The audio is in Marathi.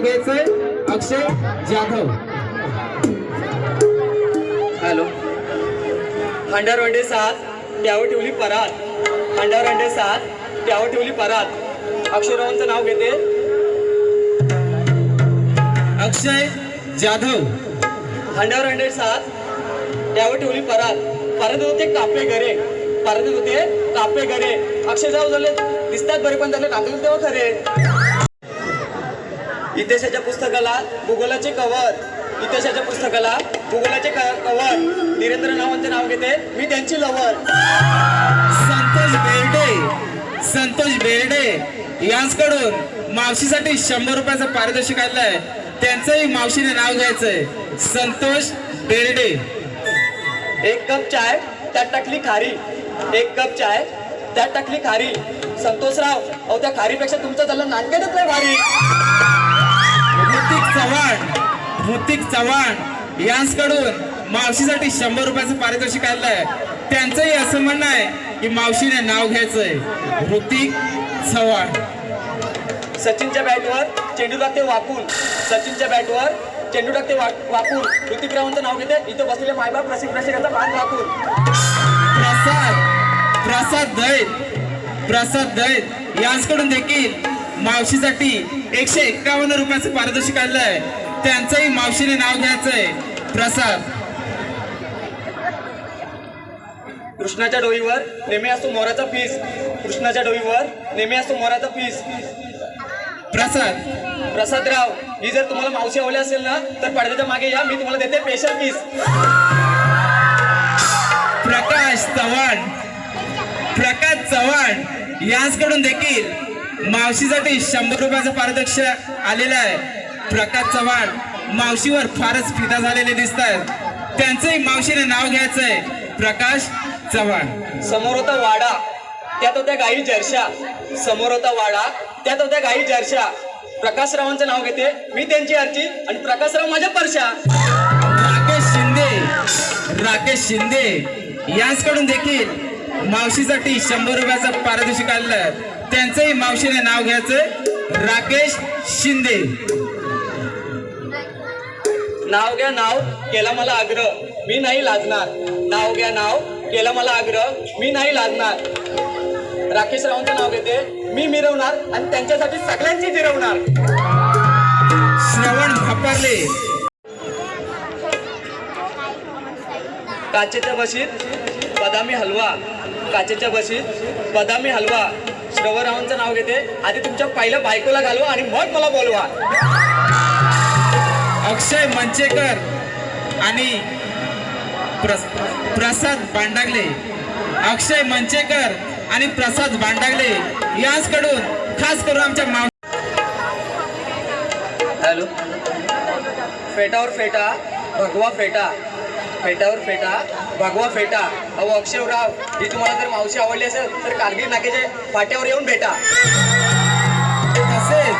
नाव घ्यायचंय अक्षय जाधव. हॅलो. हंडारवंडे सात त्यावर ठेवली परात. हंडारवंडे सात त्यावर ठेवली परात. अक्षररावांचं नाव घेते. अक्षय जाधव. हंडारवंडे सात त्यावर ठेवली परात. परत होते कापे घरे परत होते कापे घरे अक्षरराव झाले दिसतात बरे पण त्याला टाकले तेव्हा खरे. इतिहासाच्या पुस्तकाला भूगोलाचे कवर इतिहासाच्या पुस्तकाला भूगोलाचे कवर निरेंद्र नावांचे नाव घेते. मी त्यांची लवर संतोष बेर्डे. संतोष बेर्डे यांच्याकडून मावशीसाठी शंभर रुपयाचं पारितोषिक आलंय त्यांचंही मावशीने नाव घ्यायचंय. संतोष बेर्डे. एक कप चाय त्यात टाकली खारी. एक कप चाय त्यात टाकली खारी. संतोषराव अहो त्या खारीपेक्षा तुमचं झालं नाटकातच नाही भारी. ऋतिक चव्हाण ऋतिक चव्हाण यांच्याकडून मावशीसाठी शंभर रुपयाचं पारितोषिक आलंय त्यांचंही असं म्हणणं आहे की मावशीने नाव घ्यायचंय. ऋतिक चव्हाण. सचिनच्या बॅटवर चेंडू टाकते वाकून सचिनच्या बॅटवर चेंडू टाकते वाक- वाकून. ऋतिकरावांचं नाव घेते. इथं बसलेले मायबाप रसिक रसिकांचा मान वाकून. प्रसाद प्रसाद दैत प्रसाद दैत यांच्याकडून देखील मावशीसाठी एकशे एक्कावन्न रुपयाचं पारितोषिक आलंय त्यांचंही मावशीने नाव घ्यायचंय. प्रसाद. कृष्णाच्या डोईवर नेहमी असतो मोराचा फीस कृष्णाच्या डोईवर नेहमी असतो मोराचा फीस प्रसाद. प्रसादराव ही जर तुम्हाला मावशी हवली असेल ना तर पडद्याच्या मागे या मी तुम्हाला देते स्पेशल फीस प्रकाश चव्हाण. प्रकाश चव्हाण. यांच्याकडून देखील मावशीसाठी शंभर रुपयाचं पारितोषिक आलेलं आहे. प्रकाश चव्हाण मावशीवर फारच फिदा झालेले दिसत आहेत त्यांचंही मावशीने नाव घ्यायचंय प्रकाश चव्हाण. समोर होता वाडा त्यात होत्या गाई जर्शा. समोर होता वाडा त्यात होत्या गाई जर्शा. प्रकाशरावांचं नाव घेते मी त्यांची आरची आणि प्रकाशराव माझ्या परशा राकेश शिंदे राकेश शिंदे यांच्याकडून देखील मावशीसाठी शंभर रुपयाचं पारितोषिक आलेलं त्यांचंही मावशीने नाव घ्यायचंय राकेश शिंदे. नाव घ्या नाव केला मला आग्रह. मी नाही लाजणार. नाव घ्या नाव केला मला आग्रह. मी नाही लाजणार. राकेश रावांचं नाव घेते. मी मिरवणार आणि त्यांच्यासाठी सगळ्यांची जिरवणार. श्रवण भापारले. काचेच्या बशीत बदामी हलवा. काचेच्या बशीत बदामी हलवा. श्रवरावांचं नाव घेते. आधी तुमच्या पहिल्या बायकोला घालवा आणि मग मला बोलवा. अक्षय मंचेकर आणि प्रस- प्रसाद बांडागले अक्षय मंचेकर आणि प्रसाद बांडागले यांच्याकडून खास करून आमच्या माव हॅलो. फेटावर फेटा भगवा फेटा. फेटावर फेटा भगवा फेटा. अहो अक्षयराव ही तुम्हाला जर मावशी आवडली असेल तर कारगिल नाक्याच्या फाट्यावर येऊन भेटा. तसेच